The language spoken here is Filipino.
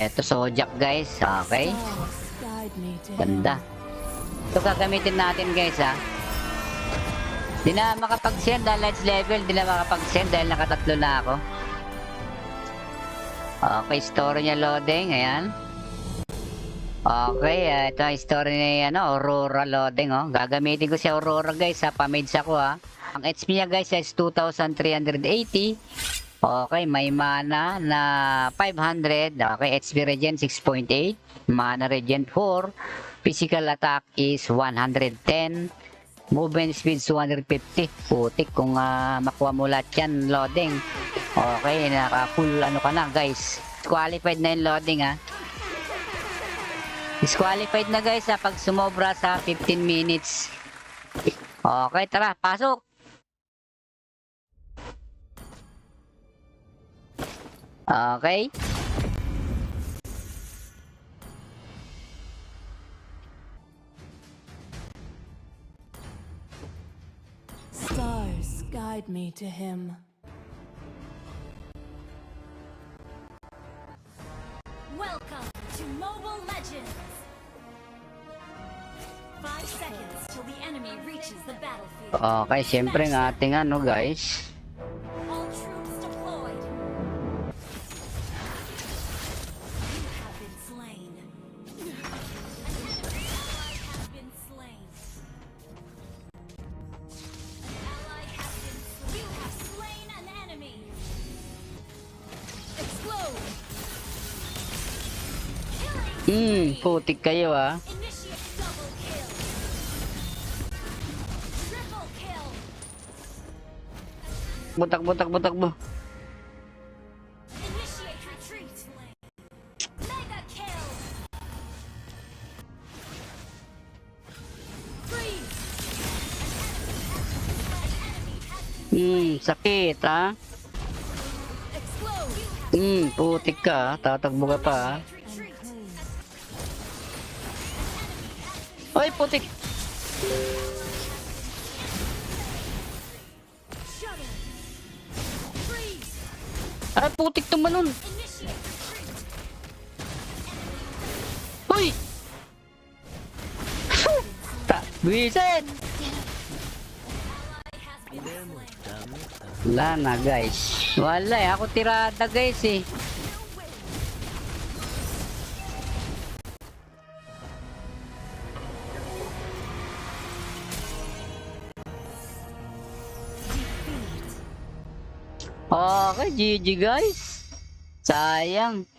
Eto, Sojak guys. Okay. Ganda. Ito gagamitin natin guys ha. Di na makapag-send dahil lights level. Di na makapag-send dahil nakatatlo na ako. Okay, story niya loading. Ayan. Okay, ah, ito ang story ni ano, Aurora loading. Oh. Gagamitin ko si Aurora guys ha. Pamids ako ha. Ang HP niya guys is 2,380. Okay, may mana na 500. Okay, HP regen 6.8. Mana regen 4. Physical attack is 110. Movement speed 250. Putik kung ah, makuha mo lahat yan, loading. Okay, naka full ano ka na guys. Qualified na yung loading ha. Disqualified na guys ha pag sumobra sa 15 minutes. Okay, tara, pasok. Okay. Stars guide me to him. Welcome to Mobile Legends! Five seconds till the enemy reaches the battlefield. Okay, syempre ng ating ano guys. Hmm, putik kayo ah. Butak, butak, butak mo. Hmm, sakit ah. Hmm, putik ka. Tatakbo ka pa ah. Ay, putik. Ay, putik. Initiate retreat. Uy! Ta, Wiset! Ally has been slain. Wala na guys. Wala eh, ako tirada guys eh. Okay, GG guys. Sayang.